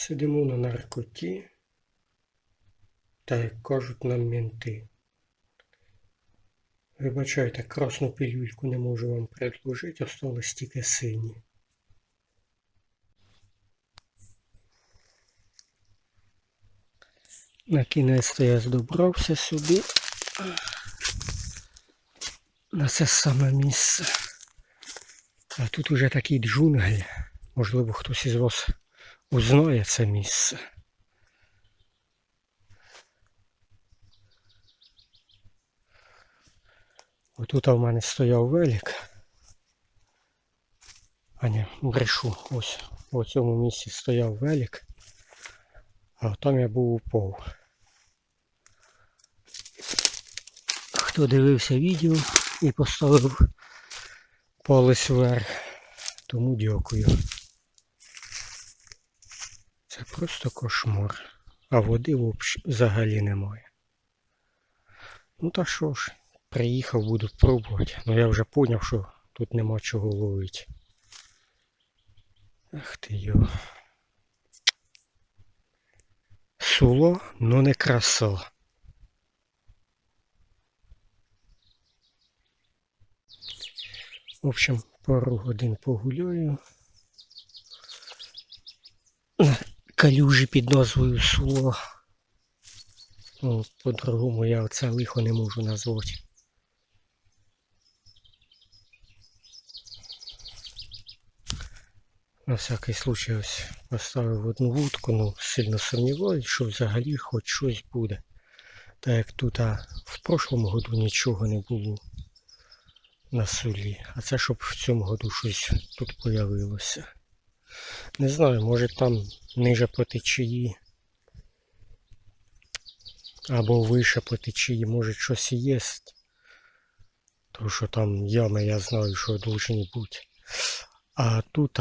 Сидимо на наркоті, та як кажуть нам менти. Вибачайте, красну пилюльку не можу вам предложити, осталось тільки сині. На кінець я здобрався сюди. На це саме місце. А тут уже такий джунгль. Можливо, хтось із вас узнає це місце. Отут у мене стояв велик. А ні, брешу. Ось у цьому місці стояв велик. А там я був упав. Хто дивився відео і поставив палець вверх, тому дякую. Це просто кошмар. А води взагалі немає. Ну та що ж, приїхав, буду пробувати. Ну я вже зрозумів, що тут нема чого ловити. Ах ти йо. Суло, ну не краса. В общем, пару годин погуляю. На калюжі під назвою Суло. Ну, по-другому я оце лихо не можу назвати. На всякий случай ось поставив одну вудку, ну сильно сумніваюсь, що взагалі хоч щось буде. Так як тут а, в прошлому году нічого не було на сулі. А це щоб в цьому году щось тут появилося. Не знаю, може там ниже по течії. Або вище по течії, може щось і є. Тому що там ями я знаю, що повинні бути. А тут,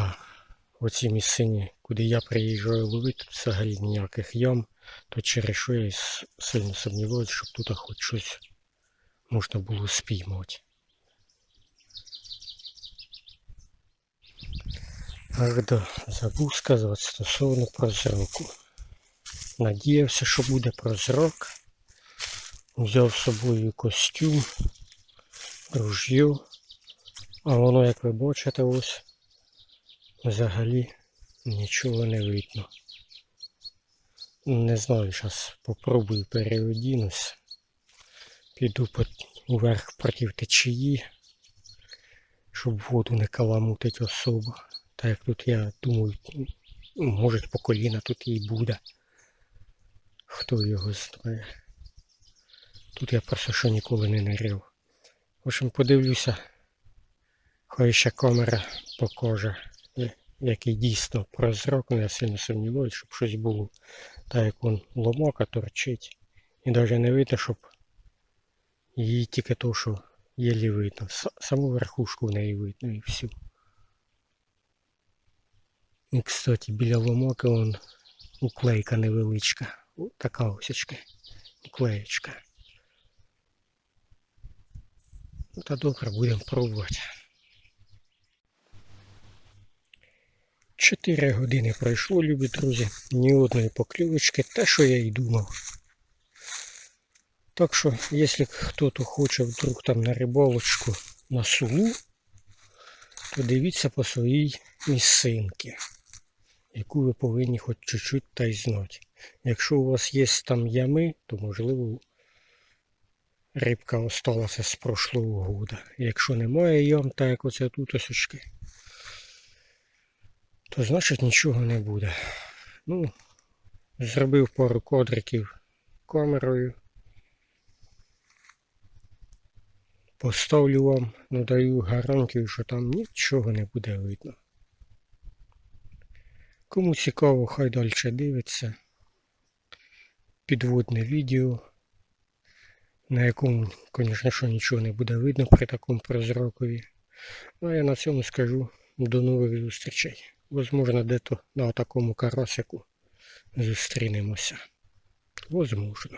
оці місцині, куди я приїжджаю ловити, тут взагалі ніяких ям, то через що я сильно сумніваюся, щоб тут хоч щось можна було спіймати. Ах да, забув сказати стосовно прозроку. Надіявся, що буде прозрок. Взяв з собою костюм, ружьо. А воно, як ви бачите, ось взагалі нічого не видно. Не знаю, зараз попробую переодінусь. Піду вверх проти течії, щоб воду не каламутить особо. Так як тут я думаю, може по коліна тут і буде. Хто його знає. Тут я просто що ніколи не ниряв. В общем, подивлюся. Хай ще камера покаже, який дійсно прозрак, ну я сильно сумніваюся, щоб щось було. Так як вон ломака торчить. І навіть не видно, щоб її тільки то, що єлі видно. Саму верхушку в неї видно і всю. І, кстати, біля ломаки вон уклейка невеличка. О, така осічка. Уклеєчка. Ну та добре, будемо пробувати. Чотири години пройшло, любі друзі. Ні одної покльовочки, те, що я й думав. Так що, якщо хтось хоче вдруг там на рибалочку на сулу, то дивіться по своїй місцинці, яку ви повинні хоч чуть-чуть та й знати. Якщо у вас є там ями, то можливо рибка осталася з прошлого года. Якщо немає ям, так як оце тут осочки, то значить нічого не буде. Ну, зробив пару квадриків камерою. Поставлю вам, ну даю гарантію, що там нічого не буде видно. Кому цікаво, хай далі дивиться. Підводне відео, на якому, звісно, що нічого не буде видно при такому прозрокові. Ну а я на цьому скажу до нових зустрічей. Возможно, де-то на такому карасику зустрінемося. Возможно.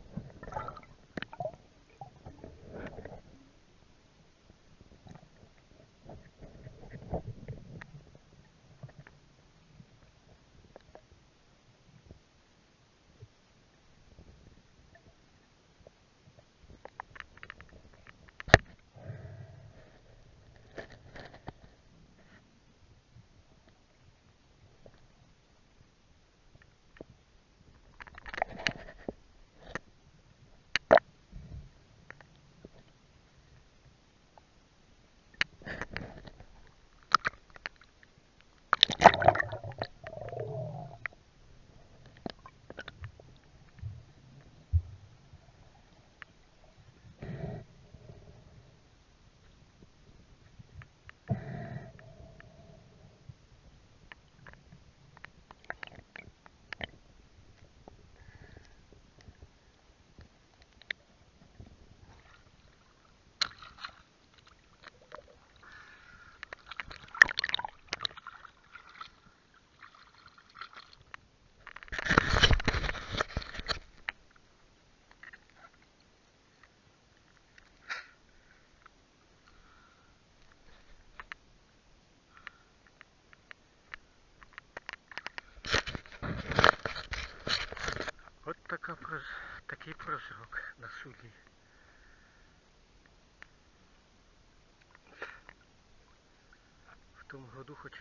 тому году хоч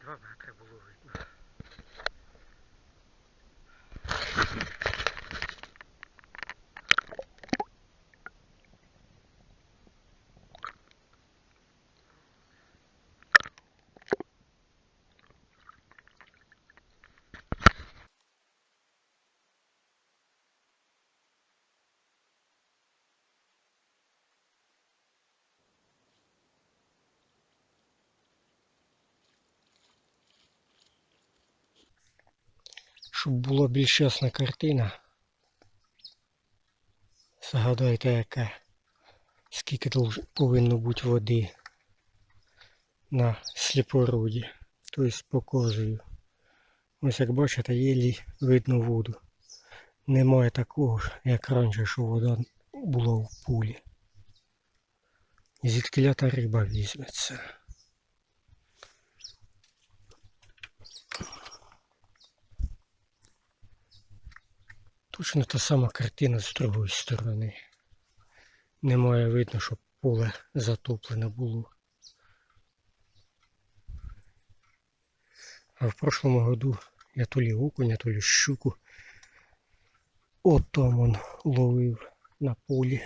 два метри було видно. Щоб була більш ясна картина. Згадайте, яке, скільки повинно бути води на сліпороді, тобто по кожею. Ось як бачите, єлі видно воду. Немає такого, як раніше, що вода була в пулі. І звідкиля та риба візьметься. Точно та сама картина з другої сторони. Немає видно, щоб поле затоплене було. А в прошлому году я то лі окуня, то лі щуку. От там он ловив на полі.